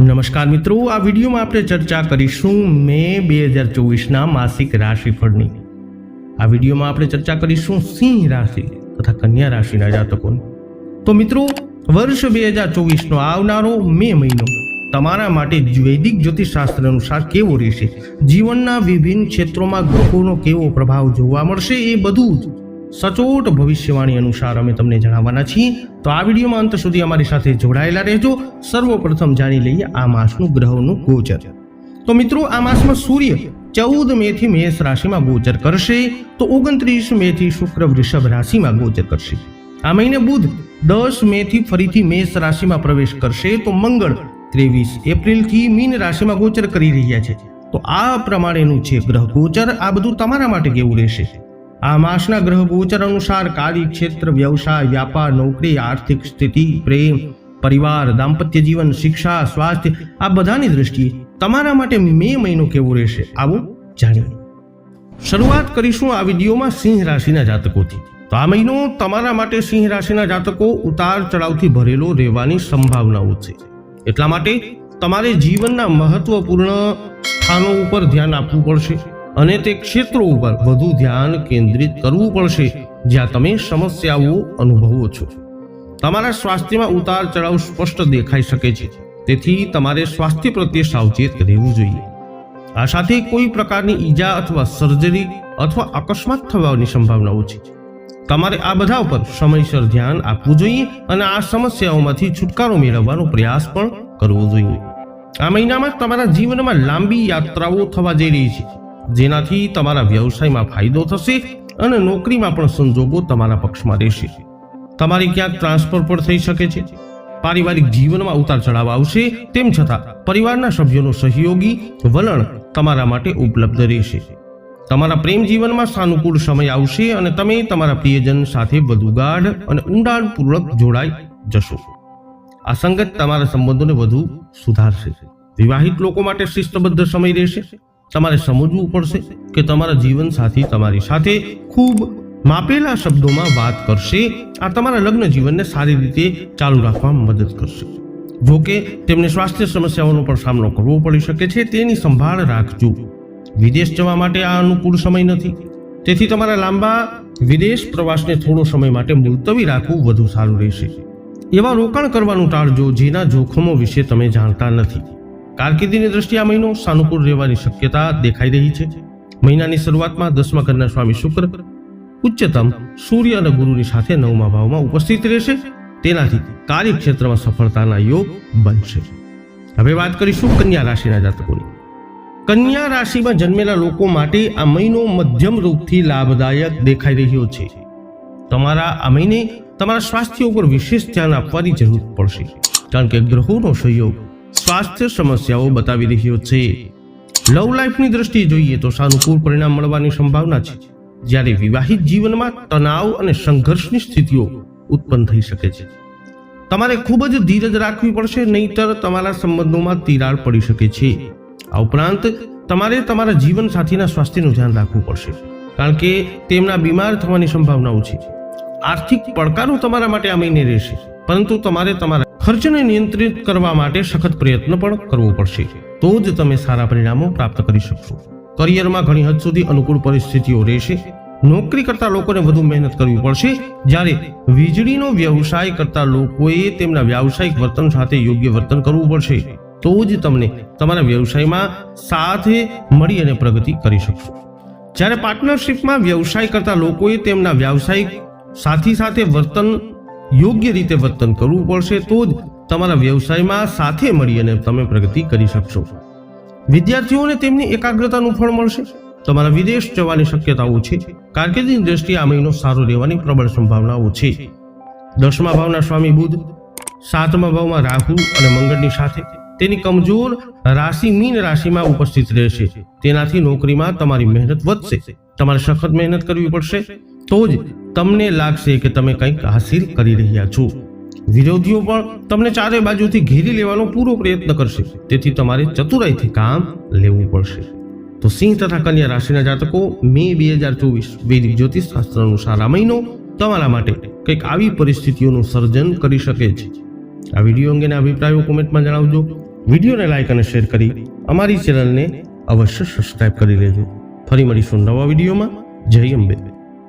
નમસ્કાર મિત્રો, આ વિડીયોમાં આપણે ચર્ચા કરીશું મે બે હજાર ચોવીસના માસિક રાશિફળની. આ વિડીયોમાં આપણે ચર્ચા કરીશું સિંહ રાશિ તથા કન્યા રાશિના જાતકોની. તો મિત્રો, વર્ષ બે હજાર ચોવીસનો આવનારો મે મહિનો તમારા માટે વૈદિક જ્યોતિષશાસ્ત્ર અનુસાર કેવો રહેશે? જીવનના વિભિન્ન ક્ષેત્રોમાં ગ્રહોનો કેવો પ્રભાવ જોવા મળશે? એ બધું જ સચોટ ભવિષ્યવાણી અનુસાર અમે તમને જણાવવાના છીએ. તો આ વિડીયોમાં અંત સુધી અમારી સાથે જોડાયેલા રહેજો. સર્વપ્રથમ જાણી લઈએ આ માસનું ગ્રહોનું ગોચર. તો મિત્રો, આ માસમાં સૂર્ય ચૌદ મેથી મેષ રાશિમાં ગોચર કરશે. તો ઓગણત્રીસ મેથી શુક્ર વૃષભ રાશિમાં ગોચર કરશે. આ મહિને બુધ દસ મેથી ફરીથી મેષ રાશિમાં પ્રવેશ કરશે. તો મંગળ ત્રેવીસ એપ્રિલથી મીન રાશિમાં ગોચર કરી રહ્યા છે. તો આ પ્રમાણેનું છે ગ્રહ ગોચર. આ બધું તમારા માટે કેવું રહેશે? આ માસના ગ્રહ ગોચર અનુસાર કાર્યક્ષેત્ર, વ્યવસાય, વ્યાપાર, નોકરી, આર્થિક સ્થિતિ, પ્રેમ, પરિવાર, દાંપત્ય જીવન, શિક્ષા, સ્વાસ્થ્ય, આ બધાની દ્રષ્ટિએ તમારા માટે મે મહિનો કેવો રહેશે આવું જાણીએ. શરૂઆત કરીશું આ વિડીયોમાં સિંહ રાશિના જાતકોથી. તો આ મહિનો તમારા માટે સિંહ રાશિના જાતકો ઉતાર ચઢાવથી ભરેલો રહેવાની સંભાવનાઓ છે. એટલા માટે તમારે જીવનના મહત્વપૂર્ણ સ્થાનો ઉપર ધ્યાન આપવું પડશે. અને તે ક્ષેત્રો ઉપર વધુ ધ્યાન કેન્દ્રિત કરવું પડશે, જ્યાં તમે સમસ્યાઓ અનુભવો છો. તમારા સ્વાસ્થ્યમાં ઉતાર ચઢાવ સ્પષ્ટ દેખાઈ શકે છે. તેથી તમારે સ્વાસ્થ્ય પ્રત્યે સાવચેત રહેવું જોઈએ. આ સાથે કોઈ પ્રકારની ઈજા અથવા સર્જરી અથવા અકસ્માત થવાની સંભાવનાઓ છે. તમારે આ બધા ઉપર સમયસર ધ્યાન આપવું જોઈએ અને આ સમસ્યાઓમાંથી છુટકારો મેળવવાનો પ્રયાસ પણ કરવો જોઈએ. આ મહિનામાં તમારા જીવનમાં લાંબી યાત્રાઓ થવા જઈ રહી છે. જેનાથી તમારા વ્યવસાયમાં ફાયદો થશે અને નોકરીમાં પણ સંજોગો તમારા પક્ષમાં રહેશે. તમારે ક્યાંક ટ્રાન્સફર પણ થઈ શકે છે. પારિવારિક જીવનમાં ઉતાર ચઢાવ આવશે, તેમ છતાં પરિવારના સભ્યોનો સહયોગી વલણ તમારા માટે ઉપલબ્ધ રહેશે. તમારા પ્રેમ જીવનમાં સાનુકૂળ સમય આવશે અને તમે તમારા પ્રિયજન સાથે વધુ ગાઢ અને ઊંડાણપૂર્વક જોડાઈ જશો. આ સંગત તમારા સંબંધોને વધુ સુધારશે. વિવાહિત લોકો માટે શિસ્તબદ્ધ સમય રહેશે. તમારે સમજવું પડશે કે તમારા જીવન સાથી તમારી સાથે ખૂબ માપેલા શબ્દોમાં વાત કરશે આ તમારા લગ્ન જીવનને સારી રીતે ચાલુ રાખવામાં મદદ કરશે. જો કે તેમને સ્વાસ્થ્ય સમસ્યાઓનો પણ સામનો કરવો પડી શકે છે, તેની સંભાળ રાખજો. વિદેશ જવા માટે આ અનુકૂળ સમય નથી. તેથી તમારા લાંબા વિદેશ પ્રવાસને થોડો સમય માટે મુલતવી રાખવું વધુ સારું રહેશે. એવા રોકાણ કરવાનું ટાળજો જેના જોખમો વિશે તમે જાણતા નથી. કારકિર્દીની દ્રષ્ટિએ આ મહિનો સાનુકૂળ રહેવાની શક્યતા દેખાઈ રહી છે. મહિનાની શરૂઆતમાં દસમા ઘરના સ્વામી શુક્ર ઉચ્ચતમ સૂર્ય અને ગુરુની સાથે નવમા ભાવમાં ઉપસ્થિત રહેશે. તેનાથી કાર્યક્ષેત્રમાં સફળતાના યોગ બનશે. હવે વાત કરીશું કન્યા રાશિના જાતકોની. કન્યા રાશિમાં જન્મેલા લોકો માટે આ મહિનો મધ્યમ રૂપથી લાભદાયક દેખાઈ રહ્યો છે. તમારા આ મહિને તમારા સ્વાસ્થ્ય ઉપર વિશેષ ધ્યાન આપવાની જરૂર પડશે. કારણ કે ગ્રહોનો સહયોગ સ્વાસ્થ્ય સમસ્યાઓ બતાવી રહ્યો છે. લવ લાઈફની દ્રષ્ટિએ જોઈએ તો સાનુકૂળ પરિણામ મળવાની સંભાવના છે. જ્યારે વિવાહિત જીવનમાં તણાવ અને સંઘર્ષની સ્થિતિઓ ઉત્પન્ન થઈ શકે છે. તમારે ખૂબ જ ધીરજ રાખવી પડશે, નહીતર તમારા સંબંધોમાં તિરાડ પડી શકે છે. આ ઉપરાંત તમારે તમારા જીવન સાથીના સ્વાસ્થ્યનું ધ્યાન રાખવું પડશે. કારણ કે તેમના બીમાર થવાની સંભાવનાઓ છે. આર્થિક પડકારો તમારા માટે આ મહિને રહેશે. પરંતુ તમારે તમારા ખર્ચને નિયંત્રિત કરવા માટે સખત પ્રયત્ન પણ કરવો પડશે. તો જ તમે સારા પરિણામો પ્રાપ્ત કરી શકશો. કરિયરમાં ઘણી હદ સુધી અનુકૂળ પરિસ્થિતિઓ રહેશે. નોકરી કરતા લોકોને વધુ મહેનત કરવી પડશે. જ્યારે વીજળીનો વ્યવસાય કરતા લોકોએ તેમના વ્યાવસાયિક વર્તન સાથે યોગ્ય વર્તન કરવું પડશે. તો જ તમને તમારા વ્યવસાયમાં સાથે મળી અને પ્રગતિ કરી શકશો. જ્યારે પાર્ટનરશિપમાં વ્યવસાય કરતા લોકોએ તેમના વ્યાવસાયિક સાથી સાથે વર્તન યોગ્ય રીતે વર્તન કરવું પડશે તો જ તમારા વ્યવસાયમાં સાથે મળી અને તમે પ્રગતિ કરી શકશો. વિદ્યાર્થીઓને તેમની એકાગ્રતાનું ફળ મળશે. તમારા વિદેશ જવાની શક્યતાઓ છે કારકિર્દીની દ્રષ્ટિએ આ મહિનો સારો રહેવાની પ્રબળ સંભાવનાઓ છે. દસમા ભાવના સ્વામી બુધ સાતમા ભાવમાં રાહુ અને મંગળની સાથે તેની કમજોર રાશિ મીન રાશિમાં ઉપસ્થિત રહેશે. તેનાથી નોકરીમાં તમારી મહેનત વધશે. તમારે સખત મહેનત કરવી પડશે. તો જ તમને લાગશે કે તમે કંઈક હાસિલ કરી રહ્યા છો. વિરોધીઓ પણ તમને ચારે બાજુથી ઘેરી લેવાનો પૂરો પ્રયત્ન કરશે. તેથી તમારે ચતુરાઈથી કામ લેવું પડશે. તો સિંહ તથા કન્યા રાશિના જાતકો, મે બે હજાર ચોવીસ વૈદિક જ્યોતિષ શાસ્ત્ર અનુસાર મહિનો તમારા માટે કંઈક આવી પરિસ્થિતિઓનું સર્જન કરી શકે છે. આ વીડિયો અંગેના અભિપ્રાયો કોમેન્ટમાં જણાવજો. વિડીયોને લાઈક અને શેર કરી અમારી ચેનલને અવશ્ય સબસ્ક્રાઇબ કરી લેજો. ફરી મળીશું નવા વિડીયોમાં. જય અંબે.